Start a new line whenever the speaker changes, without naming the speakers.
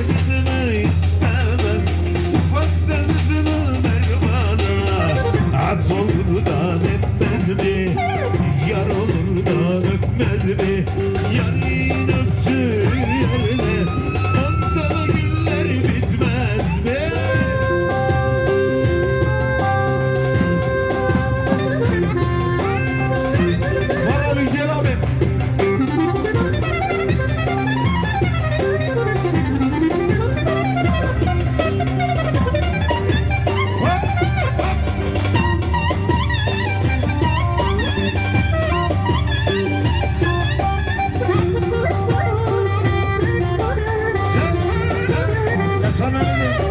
sevdini istemem. Ufak denizini ver bana olur da etmez mi? Yar da öpmez mi? Sana ne?